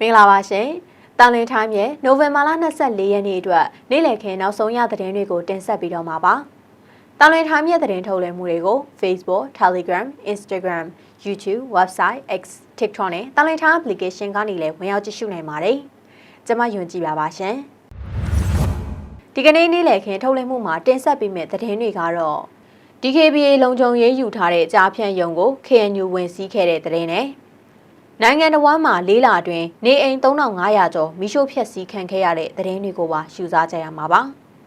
မင်္ဂလာပါရှင်။တောင်လင်းထိုင်းရဲ့နိုဝင်ဘာလ24ရက်နေ့အတွက်နေ့လည်ခင်းနောက်ဆုံးရသတင်းတွေကိုတင်ဆက်ပြီးတော့မှာပါ။တောင်လင်းထိုင်းရဲ့သတင်းထုတ်လွှင့်မှုတွေကို Facebook, Telegram, Instagram, YouTube, Website, X, TikTok နဲ့တောင်လင်းထိုင်း application ကနေလည်းဝင်ရောက်ကြည့်ရှုနိုင်ပါတယ်။ကျွန်မယွန်ကြည်ပါပါရှင်။ဒီကနေ့နေ့လည်ခင်းထုတ်လွှင့်မှုမှာတင်ဆက်ပေးမယ့်သတင်းတွေကတော့ DKBA လုံခြုံရေးယူထားတဲ့ကြားဖြန့်ယုံကို KNU ဝင်စည်းခဲ့တဲ့သတင်းနဲ့ နိုင်ငံတော်ဝန်မှာလေးလာတွင်နေအိမ်3500ကျော်မိရှို့ဖျက်ဆီးခံခဲ့ရတဲ့သတင်းတွေကိုပါရှုစားကြရမှာပါ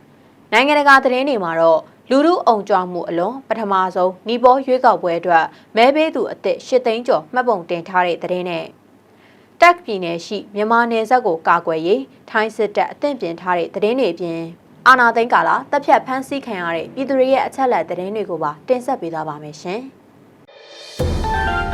။နိုင်ငံတကာသတင်းတွေမှာတော့လူမှုအုံကြွမှုအလွန်ပထမဆုံးနီပေါရွေးကောက်ပွဲအတွက်မဲပေးသူအသစ်၈သိန်းကျော်မှတ်ပုံတင်ထားတဲ့သတင်းနဲ့တက်ပြည်နယ်ရှိမြန်မာနယ်စပ်ကိုကာကွယ်ရေးထိုင်းစစ်တပ်အသင့်ပြင်ထားတဲ့သတင်းတွေအပြင်အာနာသိန်းကာလာတပ်ဖြတ်ဖမ်းဆီးခံရတဲ့ပြည်သူတွေရဲ့အချက်အလက်သတင်းတွေကိုပါတင်ဆက်ပေးသွားပါမယ်ရှင်။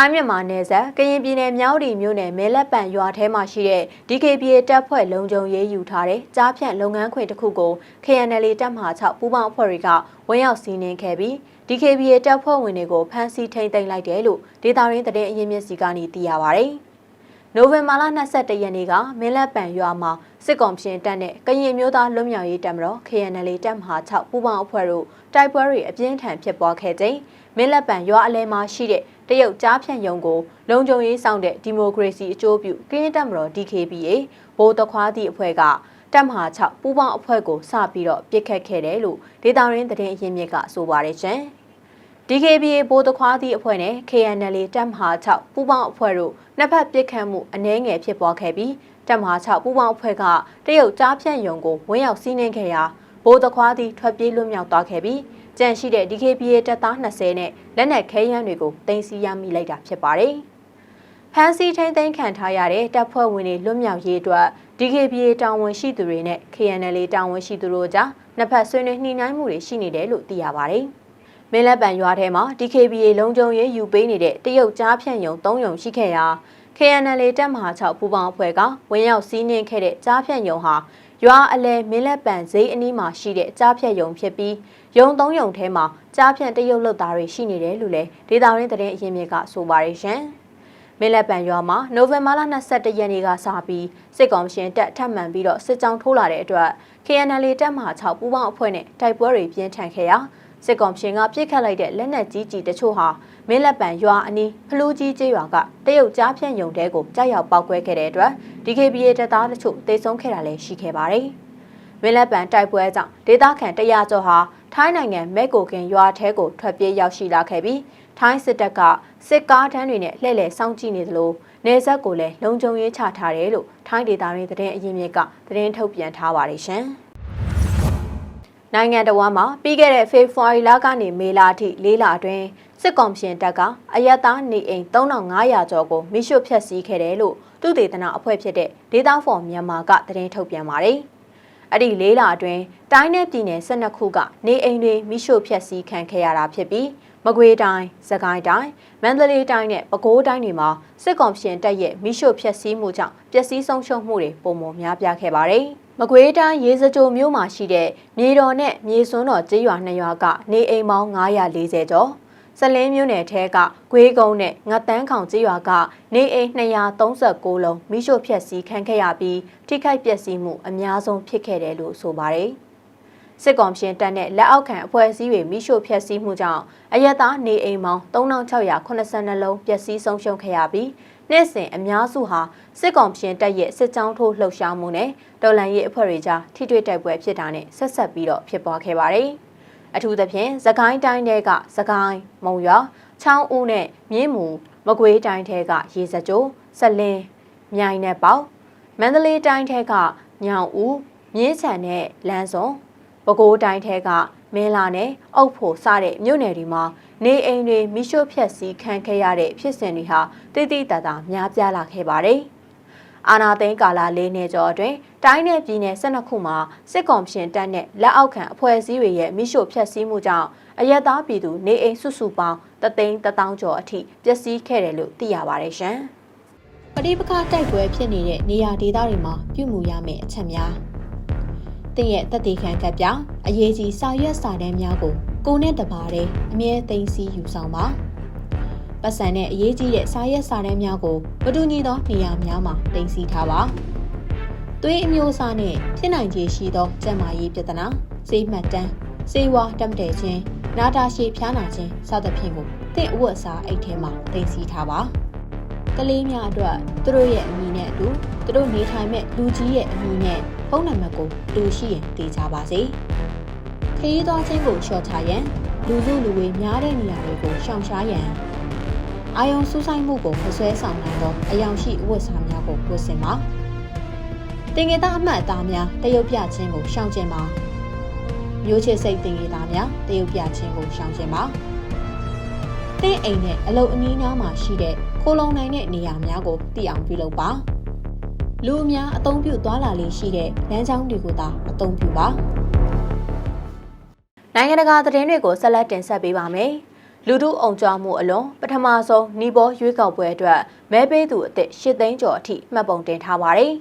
ထိုင်းမြန်မာနယ်စပ်ကရင်ပြည်နယ်မြောက်ရီမြို့နယ်မဲလက်ပံရွာထဲမှာရှိတဲ့ DKBA တပ်ဖွဲ့လုံခြုံရေးယူထားတဲ့ကြားဖြန့်လုပ်ငန်းခွင်တစ်ခုကို KNL တပ်မဟာ6ပူးပေါင်းအဖွဲ့တွေကဝင်ရောက်စီးနင်းခဲ့ပြီး DKBA တပ်ဖွဲ့ဝင်တွေကိုဖမ်းဆီးထိန်းသိမ်းလိုက်တယ်လို့ဒေတာရင်းသတင်းအရင်းမြစ်စီကနေသိရပါဗျ။နိုဝင်ဘာလ22ရက်နေ့ကမင်းလက်ပံရွာမှာစစ်ကောင်ရှင်တပ်နဲ့ကရင်မျိုးသားလွတ်မြောက်ရေးတပ်မတော် KNL တပ်မဟာ6ပူးပေါင်းအဖွဲ့တို့တိုက်ပွဲတွေအပြင်းထန်ဖြစ်ပွားခဲ့တဲ့မင်းလက်ပံရွာအလဲမှာရှိတဲ့ တရုတ်ကြားဖြန့်ယုံကိုလုံခြုံရေးဆောင်တဲ့ဒီမိုကရေစီအကျိုးပြုကင်းတပ်မတော် DKBA ဘိုးတခွားသည့်အဖွဲ့ကတပ်မဟာ6ပူးပေါင်းအဖွဲ့ကိုစပြီးတော့ပြစ်ခတ်ခဲ့တယ်လို့ဒေတာရင်းသတင်းအရင်းမြစ်ကဆိုပါတယ်ရှင်။ DKBA ဘိုးတခွားသည့်အဖွဲ့နဲ့ KNL တပ်မဟာ6ပူးပေါင်းအဖွဲ့တို့နှစ်ဖက်ပစ်ခတ်မှုအနည်းငယ်ဖြစ်ပွားခဲ့ပြီးတပ်မဟာ6ပူးပေါင်းအဖွဲ့ကတရုတ်ကြားဖြန့်ယုံကိုဝင်းရောက်စီးနင်းခဲ့ရာဘိုးတခွားသည့်ထွက်ပြေးလွတ်မြောက်သွားခဲ့ပြီး ကြန့်ရှိတဲ့ DKBA တပ်သား20နဲ့လက်နက်ခဲယမ်းတွေကိုတင်စီရမိလိုက်တာဖြစ်ပါတယ်။ဖမ်းဆီးထိန်းသိမ်းခံထားရတဲ့တပ်ဖွဲ့ဝင်တွေလွတ်မြောက်ရေးအတွက် DKBA တာဝန်ရှိသူတွေနဲ့ KNL တာဝန်ရှိသူတို့ကြားနှစ်ဖက်ဆွေးနွေးညှိနှိုင်းမှုတွေရှိနေတယ်လို့သိရပါတယ်။မင်းလက်ပံရွာထဲမှာ DKBA လုံခြုံရေးယူပေးနေတဲ့တရုတ်ကြားဖြန့်ယုံ၃ယုံရှိခဲ့ရာ KNL တပ်မဟာ6ပူပေါင်းအဖွဲ့ကဝင်ရောက်စီးနင်းခဲ့တဲ့ကြားဖြန့်ယုံဟာ ရွာအလဲမင်းလက်ပံဈေးအနီးမှာရှိတဲ့ကြားဖြတ်ယုံဖြစ်ပြီးယုံသုံးယုံထဲမှာကြားဖြတ်တရုတ်လုတ်သားတွေရှိနေတယ်လို့လည်းဒေတာရင်းသတင်းအရင်းမြစ်ကဆိုပါတယ်ရှင်။မင်းလက်ပံရွာမှာနိုဝင်ဘာလ22ရက်နေ့ကစပြီးစစ်ကောင်ရှင်တပ်ထပ်မံပြီးတော့စစ်ကြောင်းထိုးလာတဲ့အတွက် KNL တပ်မဟာ6ပူးပေါင်းအဖွဲ့နဲ့တိုက်ပွဲတွေပြင်းထန်ခဲ့ရာ စစ်ကောင်ရှင်ကပြစ်ခတ်လိုက်တဲ့လက်နက်ကြီးကြီးတချို့ဟာမင်းလက်ပံရွာအနီးဖလူးကြီးကျေးရွာကတရုတ်ကြားဖြန့်ယုံတဲကိုကြောက်ရောက်ပောက်ကွဲခဲ့တဲ့အတွက် DKBA တပ်သားတချို့တေဆုံးခဲ့တာလည်းရှိခဲ့ပါတယ်။မင်းလက်ပံတိုက်ပွဲကြောင့်ဒေသခံတရာကျော်ဟာထိုင်းနိုင်ငံမဲကိုကင်ရွာထဲကိုထွက်ပြေးရောက်ရှိလာခဲ့ပြီးထိုင်းစစ်တပ်ကစစ်ကားတန်းတွေနဲ့လှည့်လည်စောင့်ကြည့်နေသလိုနေဆက်ကိုလည်းလုံခြုံရေးချထားတယ်လို့ထိုင်းဒေသရင်းသတင်းအရင်းမြစ်ကသတင်းထုတ်ပြန်ထားပါတယ်ရှင်။ နိုင်ငံတော်မှာပြီးခဲ့တဲ့ဖေဖော်ဝါရီလကနေမေလအထိ၄လအတွင်းစစ်ကောင်ရှင်တပ်ကအယက်သားနေအိမ်3500ကျော်ကိုမိရှုဖျက်ဆီးခဲ့တယ်လို့သူတေသနာအဖွဲ့ဖြစ်တဲ့ဒေတာဖော်မြန်မာကသတင်းထုတ်ပြန်ပါတယ်။အဲ့ဒီ၄လအတွင်းတိုင်းနယ်ပြည်နယ်12ခုကနေအိမ်တွေမိရှုဖျက်ဆီးခံခဲ့ရတာဖြစ်ပြီးမကွေးတိုင်း၊စကိုင်းတိုင်း၊မန္တလေးတိုင်းနဲ့ပဲခူးတိုင်းတွေမှာစစ်ကောင်ရှင်တပ်ရဲ့မိရှုဖျက်ဆီးမှုကြောင့်ပျက်စီးဆုံးရှုံးမှုတွေပုံမများပြားခဲ့ပါတယ်။ မကွေးတိုင်းရေစကြိုမြို့မှာရှိတဲ့မြေတော်နဲ့မြေစွန်းတော်ကျေးရွာနှစ်ရွာကနေအိမ်ပေါင်း940ကျော်စလင်းမြို့နယ်ထဲကဂွေးကုန်းနဲ့ငတ်တန်းခေါင်ကျေးရွာကနေအိမ်236လုံးမိရှို့ဖျက်ဆီးခံခဲ့ရပြီးထိခိုက်ပျက်စီးမှုအများဆုံးဖြစ်ခဲ့တယ်လို့ဆိုပါတယ်။စစ်ကောင်ရှင်တပ်နဲ့လက်အောက်ခံအဖွဲ့အစည်းတွေမိရှို့ဖျက်ဆီးမှုကြောင့်အယက်သားနေအိမ်ပေါင်း3682လုံးပျက်စီးဆုံးရှုံးခဲ့ရပြီး နေ့စဉ်အများစုဟာစစ်ကောင်ရှင်တပ်ရဲ့စစ်ကြောင်းထိုးလှုပ်ရှားမှုနဲ့တော်လန်ရေးအဖွဲ့တွေကြားထိတွေ့တိုက်ပွဲဖြစ်တာနဲ့ဆက်ဆက်ပြီးတော့ဖြစ်ပွားခဲ့ပါတယ်။အထူးသဖြင့်သခိုင်းတိုင်းတွေကသခိုင်းမုံရွာချောင်းဦးနဲ့မြင်းမူမကွေးတိုင်းထဲကရေစကြိုဆက်လင်းမြိုင်နဲ့ပေါမန္တလေးတိုင်းထဲကညောင်ဦးမြင်းချံနဲ့လမ်းစုံပဲခူးတိုင်းထဲကမင်းလာနဲ့အုတ်ဖို့စတဲ့မြို့နယ်တွေမှာ နေအိမ်တွေမိရှို့ဖျက်ဆီးခံခဲ့ရတဲ့ဖြစ်စဉ်တွေဟာတိတိတသာများပြားလာခဲ့ပါတယ်။အာနာသိန်းကာလာလေးနှစ်ကျော်အတွင်းတိုင်းနယ်ပြည်နယ်12ခုမှာစစ်ကောင်ရှင်တပ်နဲ့လက်အောက်ခံအဖွဲ့အစည်းတွေရဲ့မိရှို့ဖျက်ဆီးမှုကြောင့်အယက်သားပြည်သူနေအိမ်စုစုပေါင်းတသိန်းတထောင်ကျော်အထိပျက်စီးခဲ့တယ်လို့သိရပါတယ်ရှင်။ပဋိပက္ခတိုက်ပွဲဖြစ်နေတဲ့နေရာဒေသတွေမှာပြုမှုရမယ့်အချက်များတင့်ရဲ့တက်တေခံကပ်ပြအရေးကြီးစာရွက်စာတမ်းများကို ကိုနဲ့တပါတဲ့အမြဲသိမ်းစီယူဆောင်ပါပတ်စံနဲ့အရေးကြီးတဲ့စာရက်စာတမ်းများကိုမတူညီသောနေရာများမှာတင်စီထားပါသွေးအမျိုးအစားနဲ့ဖြစ်နိုင်ခြေရှိသောကျန်းမာရေးပြဿနာစေးမှတ်တမ်းစေဝါတက်တဲ့ခြင်းနာတာရှည်ဖျားနာခြင်းစသဖြင့်ကိုသင့်အဝတ်အစားအိတ်ထဲမှာတင်စီထားပါကလေးများအတွက်သူတို့ရဲ့အမည်နဲ့အတူသူတို့နေထိုင်မဲ့လူကြီးရဲ့အမည်နဲ့ဖုန်းနံပါတ်ကိုတူရှိရင်တည်ကြပါစေ ခရီးသွားခြင်းကိုလျှော့ချရန်လူစုလူဝေးများတဲ့နေရာတွေကိုရှောင်ရှားရန်အာယုံစူးဆိုင်မှုကိုမဆွဲဆောင်နိုင်သောအယောင်ရှိအဝတ်စားများကိုဝတ်ဆင်ပါတင်ငယ်သားအမှတ်အသားများတရုတ်ပြခြင်းကိုရှောင်ကျဉ်ပါမျိုးချစ်စိတ်တင်ငယ်သားများတရုတ်ပြခြင်းကိုရှောင်ကျဉ်ပါတင့်အိမ်နဲ့အလုပ်အနည်းနားမှာရှိတဲ့ခိုးလုံနိုင်တဲ့နေရာများကိုသိအောင်ပြုလုပ်ပါလူအများအသုံးပြုသွားလာလေးရှိတဲ့လမ်းကြောင်းတွေကိုသာအသုံးပြုပါ နိုင်ငံတကာသတင်းတွေကိုဆက်လက်တင်ဆက်ပေးပါမယ်လူထုအုံကြွမှုအလွန်ပထမဆုံးနီဘောရွေးကောက်ပွဲအတွက်မဲပေးသူအစ်၈သိန်းကျော်အထိမှတ်ပုံတင်ထားပါတယ်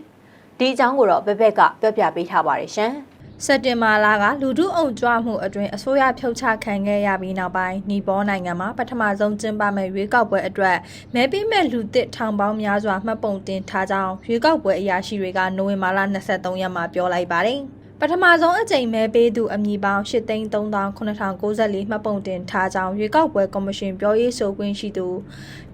ဒီအကြောင်းကိုတော့ဘက်ဘက်ကပြောပြပေးထားပါတယ်ရှင်။စက်တင်ဘာလကလူထုအုံကြွမှုအတွင်းအစိုးရဖြုတ်ချခံခဲ့ရပြီးနောက်ပိုင်းနီပေါနိုင်ငံမှာပထမဆုံးကျင်းပမဲ့ရွေးကောက်ပွဲအတွက်မဲပေးမဲ့လူသစ်ထောင်ပေါင်းများစွာမှတ်ပုံတင်ထားကြောင်းရွေးကောက်ပွဲအရာရှိတွေကနိုဝင်ဘာလ23ရက်မှာပြောလိုက်ပါတယ်။ ပထမဆုံးအကြိမ်မဲပေးသူအမည်ပေါင်း8,3994မှတ်ပုံတင်ထားကြောင်းရွေးကောက်ပွဲကော်မရှင်ပြောရေးဆိုခွင့်ရှိသူ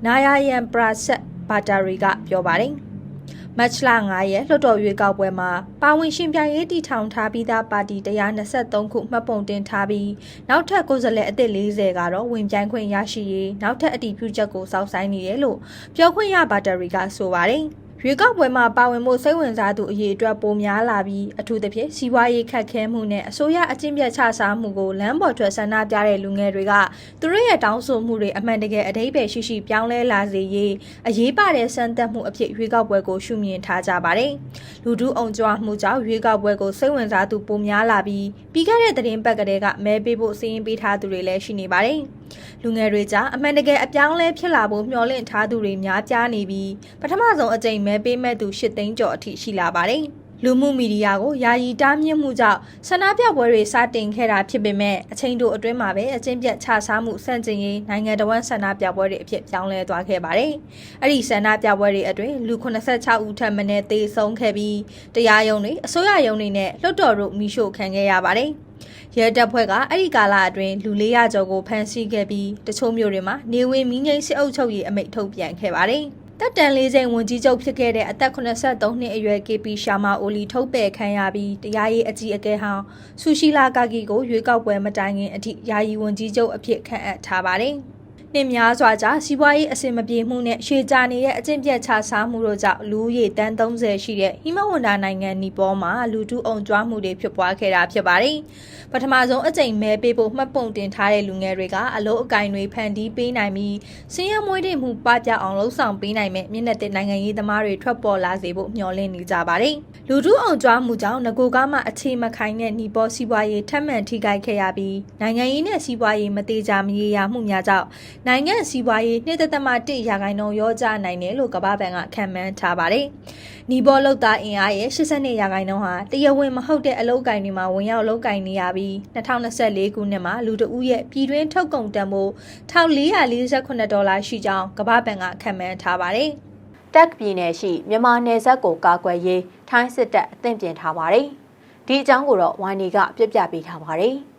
နာယာယန်ပရာဆက်ဘာတာရီကပြောပါတယ်။မတ်လ9ရက်လွှတ်တော်ရွေးကောက်ပွဲမှာပါဝင်ရှင်ပြိုင်ရေးတီထောင်ထားပြီးသားပါတီ123ခုမှတ်ပုံတင်ထားပြီးနောက်ထပ်ကိုယ်စားလှယ်အသစ်40ကတော့ဝင်ပြိုင်ခွင့်ရရှိရေးနောက်ထပ်အတည်ပြုချက်ကိုစောင့်ဆိုင်းနေတယ်လို့ပြောခွင့်ရဘာတာရီကဆိုပါတယ်။ ရွေးကောက်ပွဲမှာပါဝင်မှုစိတ်ဝင်စားသူအရေးအတွက်ပိုများလာပြီးအထူးသဖြင့်စီးပွားရေးခက်ခဲမှုနဲ့အစိုးရအကျင့်ပြတ်ချစားမှုကိုလမ်းပေါ်ထွက်ဆန္ဒပြတဲ့လူငယ်တွေကသူတို့ရဲ့တောင်းဆိုမှုတွေအမှန်တကယ်အတိတ်ပဲရှိရှိပြောင်းလဲလာစေရေးအရေးပါတဲ့စံတက်မှုအဖြစ်ရွေးကောက်ပွဲကိုရှုမြင်ထားကြပါတယ်။လူထုအုံကြွမှုကြောင့်ရွေးကောက်ပွဲကိုစိတ်ဝင်စားသူပိုများလာပြီးပြီးခဲ့တဲ့သတင်းပတ်ကလေးကမဲပေးဖို့စီရင်ပေးထားသူတွေလည်းရှိနေပါတယ်။ လူငယ်တွေကြားအမှန်တကယ်အပြောင်းလဲဖြစ်လာဖို့မျှော်လင့်ထားသူတွေများပြားနေပြီးပထမဆုံးအကြိမ်မဲပေးမဲ့သူ၈သိန်းကျော်အထိရှိလာပါတယ်။ လူမှုမီဒီယာကိုယာယီတားမြစ်မှုကြောင့်ဆန္ဒပြပွဲတွေစတင်ခဲ့တာဖြစ်ပေမဲ့အချိန်တိုအတွင်းမှာပဲအကျင့်ပြတ်ခြစားမှုစန့်ကျင်ရေးနိုင်ငံတော်ဝန်ဆန္ဒပြပွဲတွေအဖြစ်ပြောင်းလဲသွားခဲ့ပါတယ်။အဲ့ဒီဆန္ဒပြပွဲတွေအတွင်းလူ86ဦးထပ်မံသေဆုံးခဲ့ပြီးတရားရုံးတွေအစိုးရရုံးတွေနဲ့လွှတ်တော်တို့မိရှို့ခံခဲ့ရပါတယ်။ရဲတပ်ဖွဲ့ကအဲ့ဒီကာလအတွင်းလူ400ကျော်ကိုဖမ်းဆီးခဲ့ပြီးတချို့မြို့တွေမှာနေဝင်မီးငိမ့်စစ်အုပ်ချုပ်ရေးအမိန့်ထုတ်ပြန်ခဲ့ပါတယ်။ တက်တန်လေးချိန်ဝန်ကြီးချုပ်ဖြစ်ခဲ့တဲ့အသက်83နှစ်အရွယ် KP ရှာမာအိုလီထုတ်ပယ်ခံရပြီးတရားရေးအကြီးအကဲဟောင်းဆူရှီလာကာကီကိုရွေးကောက်ပွဲမတိုင်ခင်အထိယာယီဝန်ကြီးချုပ်အဖြစ်ခန့်အပ်ထားပါတယ်။ နှစ်များစွာကြာစီးပွားရေးအဆင်မပြေမှုနဲ့ရှေ့ကြနေတဲ့အကျင့်ပြတ်ချစားမှုတို့ကြောင့်လူဦးရေတန်း30ရှိတဲ့ဟိမဝန္တာနိုင်ငံနီပေါ်မှာလူထုအုံကြွမှုတွေဖြစ်ပွားခဲ့တာဖြစ်ပါတယ်။ပထမဆုံးအကြိမ်မဲပေးဖို့မှတ်ပုံတင်ထားတဲ့လူငယ်တွေကအလို့အကင်တွေဖန်တီးပေးနိုင်ပြီးစင်းရမွေးတဲ့မှုပပြအောင်လှုံ့ဆော်ပေးနိုင်မဲ့မျက်နှာသစ်နိုင်ငံရေးသမားတွေထွက်ပေါ်လာစေဖို့မျှော်လင့်နေကြပါတယ်။လူထုအုံကြွမှုကြောင့်ငကိုကမှအခြေမခိုင်တဲ့နီပေါ်စီးပွားရေးထပ်မံထိခိုက်ခဲ့ရပြီးနိုင်ငံရေးနဲ့စီးပွားရေးမသေးကြမရေရာမှုများကြောင့်နိုင်ငံစီးပွားရေး2.1ရာခိုင်နှုန်းရောကျနိုင်တယ်လို့ကမ္ဘာ့ဘဏ်ကခန့်မှန်းထားပါတယ်။နီဘောလုတ်သားအင်အားရဲ့82ရာခိုင်နှုန်းဟာတရားဝင်မဟုတ်တဲ့အလုပ်ကိုင်တွေမှာဝင်ရောက်လုပ်ကိုင်နေရပြီး2024ခုနှစ်မှာလူတဦးရဲ့ပြည်တွင်းထုတ်ကုန်တန်ဖိုး1448ဒေါ်လာရှိကြောင်းကမ္ဘာ့ဘဏ်ကခန့်မှန်းထားပါတယ်။တက်ပြည်နယ်ရှိမြန်မာနယ်စပ်ကိုကာကွယ်ရေးထိုင်းစစ်တပ်အသင့်ပြင်ထားပါတယ်။ဒီအကြောင်းကိုတော့ဝိုင်းနေကပြပြပေးထားပါတယ်။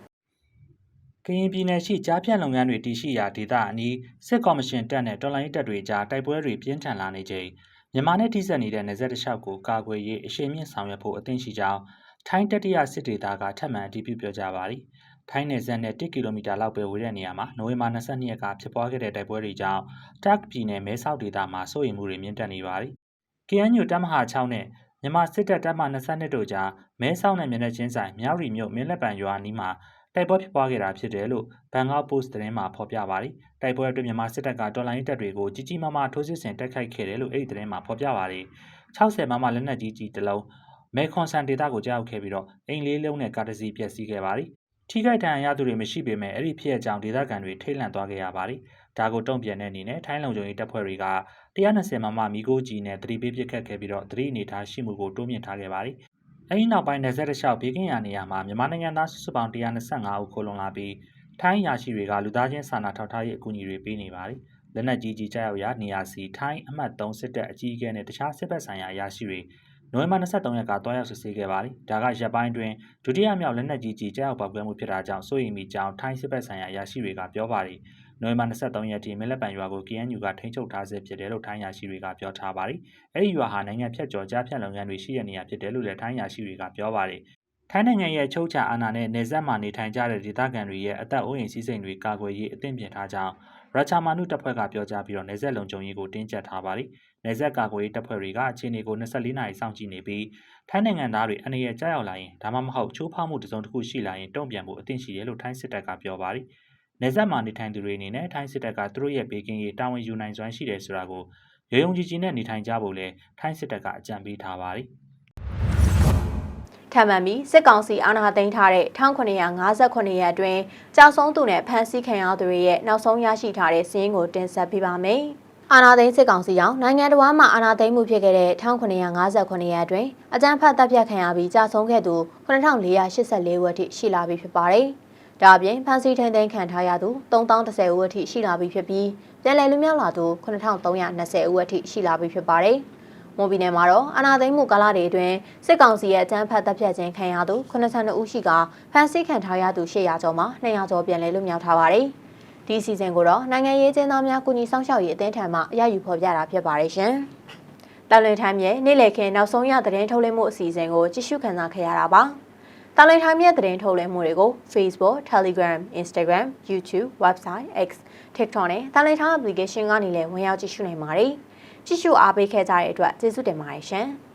ကရင်ပြည်နယ်ရှိကြားဖြန့်လုပ်ငန်းတွေတည်ရှိရာဒေသအနီးစစ်ကော်မရှင်တပ်နဲ့တော်လိုင်းတပ်တွေကြားတိုက်ပွဲတွေပြင်းထန်လာနေချိန်မြန်မာနဲ့ထိစပ်နေတဲ့နယ်စပ်တစ်လျှောက်ကိုကာကွယ်ရေးအရှိန်မြင့်ဆောင်ရွက်ဖို့အသင့်ရှိကြောင်းထိုင်းတတိယစစ်ဒေသကထပ်မံအတည်ပြုပြောကြားပါသည်။ထိုင်းနယ်စပ်နဲ့1ကီလိုမီတာလောက်ပဲဝေးတဲ့နေရာမှာနိုဝင်ဘာ22ရက်ကဖြစ်ပွားခဲ့တဲ့တိုက်ပွဲတွေကြောင့်တက်ပြည်နယ်မဲဆောက်ဒေသမှာစိုးရိမ်မှုတွေမြင့်တက်နေပါသည်။ KNU တပ်မဟာ6နဲ့မြန်မာစစ်တပ်တပ်မ22တို့ကြားမဲဆောက်နဲ့မျက်နှာချင်းဆိုင်မြောက်ရီမြို့မင်းလက်ပံရွာနီးမှာ တိုက်ပွဲဖြစ်ပွားခဲ့တာဖြစ်တယ်လို့ဘန်ကောက်ပို့စ်သတင်းမှာဖော်ပြပါတယ်။တိုက်ပွဲအတွင်းမြန်မာစစ်တပ်ကတော်လိုင်းတပ်တွေကိုကြီးကြီးမားမားထိုးစစ်ဆင်တိုက်ခိုက်ခဲ့တယ်လို့အဲ့ဒီသတင်းမှာဖော်ပြပါတယ်။60မမလက်နက်ကြီးကြီးတစ်လုံးမဲခွန်ဆန်ဒေတာကိုကြားရောက်ခဲ့ပြီးတော့အိမ်လေးလုံးနဲ့ကားတစ်စီးပျက်စီးခဲ့ပါတယ်။ထိခိုက်ဒဏ်ရာရသူတွေမရှိပေမဲ့အဲ့ဒီဖြစ်အကြောင်းဒေသခံတွေထိတ်လန့်သွားခဲ့ရပါတယ်။ဒါကိုတုံ့ပြန်တဲ့အနေနဲ့ထိုင်းလုံခြုံရေးတပ်ဖွဲ့တွေက120မမမီကိုကြီးနဲ့သတိပေးပစ်ခတ်ခဲ့ပြီးတော့သတိအနေထားရှိမှုကိုတိုးမြင့်ထားခဲ့ပါတယ်။ အဲဒီနောက်ပိုင်းနယ်စပ်တစ်လျှောက်ဘေးကင်းရာနေရာမှာမြန်မာနိုင်ငံသားစုစုပေါင်း125ဦးခိုလုံလာပြီးထိုင်းရာရှိတွေကလူသားချင်းစာနာထောက်ထားရေးအကူအညီတွေပေးနေပါတယ်။လက်နက်ကြီးကြီးကြောက်ရနေရာစီထိုင်းအမှတ်3စစ်တပ်အကြီးအကဲနဲ့တခြားစစ်ဘက်ဆိုင်ရာအရာရှိတွေနိုဝင်ဘာ23ရက်ကတွားရောက်စစ်ဆေးခဲ့ပါတယ်။ဒါကရက်ပိုင်းတွင်ဒုတိယမြောက်လက်နက်ကြီးကြီးကြောက်ပောက်ကွဲမှုဖြစ်တာကြောင့်စိုးရိမ်မိကြောင်းထိုင်းစစ်ဘက်ဆိုင်ရာအရာရှိတွေကပြောပါတယ်။ နိုဝင်ဘာ23ရက်ထိမင်းလက်ပံရွာကို KNU ကထိန်းချုပ်ထားဆဲဖြစ်တယ်လို့ထိုင်းရာရှိတွေကပြောထားပါတယ်။အဲဒီရွာဟာနိုင်ငံဖြတ်ကျော်ကြားဖြတ်လုပ်ငန်းတွေရှိတဲ့နေရာဖြစ်တယ်လို့လည်းထိုင်းရာရှိတွေကပြောပါတယ်။ထိုင်းနိုင်ငံရဲ့ချုပ်ချာအာဏာနဲ့နေဆက်မှာနေထိုင်ကြတဲ့ဒေသခံတွေရဲ့အသက်အိုးအိမ်စည်းစိမ်တွေကာကွယ်ရေးအသင့်ပြင်ထားကြောင်းရချာမာနုတပ်ဖွဲ့ကပြောကြားပြီးတော့နေဆက်လုံခြုံရေးကိုတင်းကျပ်ထားပါတယ်။နေဆက်ကာကွယ်ရေးတပ်ဖွဲ့တွေကအခြေအနေကို24နာရီစောင့်ကြည့်နေပြီးထိုင်းနိုင်ငံသားတွေအနေနဲ့ကြောက်ရောက်လာရင်ဒါမှမဟုတ်ချိုးဖောက်မှုတစ်စုံတစ်ခုရှိလာရင်တုံ့ပြန်ဖို့အသင့်ရှိတယ်လို့ထိုင်းစစ်တပ်ကပြောပါတယ်။ နေဆက်မှာနေထိုင်သူတွေအနေနဲ့ထိုင်းစစ်တပ်ကသူတို့ရဲ့ဘေးကင်းရေးတာဝန်ယူနိုင်စွမ်းရှိတယ်ဆိုတာကိုရုံရုံကြည်ကြည်နဲ့နေထိုင်ကြဖို့လဲထိုင်းစစ်တပ်ကအကြံပေးထားပါတယ်။ထပ်မံပြီးစစ်ကောင်စီအာဏာသိမ်းထားတဲ့1958ရက်အတွင်းကြောက်ဆုံးသူနဲ့ဖမ်းဆီးခံရသူတွေရဲ့နောက်ဆုံးရရှိထားတဲ့စီးရင်ကိုတင်ဆက်ပေးပါမယ်။အာဏာသိမ်းစစ်ကောင်စီကြောင့်နိုင်ငံတော်မှာအာဏာသိမ်းမှုဖြစ်ခဲ့တဲ့1958ရက်အတွင်းအကြမ်းဖက်တပ်ဖြတ်ခံရပြီးကြာဆုံးခဲ့သူ9484ဦးအထိရှိလာပြီဖြစ်ပါတယ်။ ဒါအပြင်ဖမ်းဆီးထိန်းသိမ်းခံထားရသူ3010ဦးအထိရှိလာပြီဖြစ်ပြီးပြည်လည်လူမျိုးလာသူ9320ဦးအထိရှိလာပြီဖြစ်ပါတယ်။မွန်ပြည်နယ်မှာတော့အာနာသိမ်းမှုကာလတွေအတွင်းစစ်ကောင်စီရဲ့အကြမ်းဖက်တပ်ဖြတ်ခြင်းခံရသူ82ဦးရှိကဖမ်းဆီးခံထားရသူ800ကျော်မှာ200ကျော်ပြန်လည်လွတ်မြောက်ထားပါတယ်။ဒီစီစဉ်ကိုတော့နိုင်ငံရေးကျင်းသားများကုညီဆောင်ရှောက်ရေးအသင်းထံမှအရယူဖော်ပြတာဖြစ်ပါတယ်ရှင်။တာလွင်ထိုင်းရဲ့နေ့လည်ခင်းနောက်ဆုံးရသတင်းထုတ်လင်းမှုအစီအစဉ်ကိုကြည့်ရှုခံစားခဲ့ရတာပါ။ တာလွင်ထိုင်းရဲ့သတင်းထုတ်လင်းမှုတွေကို Facebook, Telegram, Instagram, YouTube, Website, X, TikTok နဲ့တာလွင်ထိုင်း application ကနေလည်းဝင်ရောက်ကြည့်ရှုနိုင်ပါတယ်။ကြည့်ရှုအားပေးခဲ့ကြတဲ့အတွက်ကျေးဇူးတင်ပါတယ်ရှင်။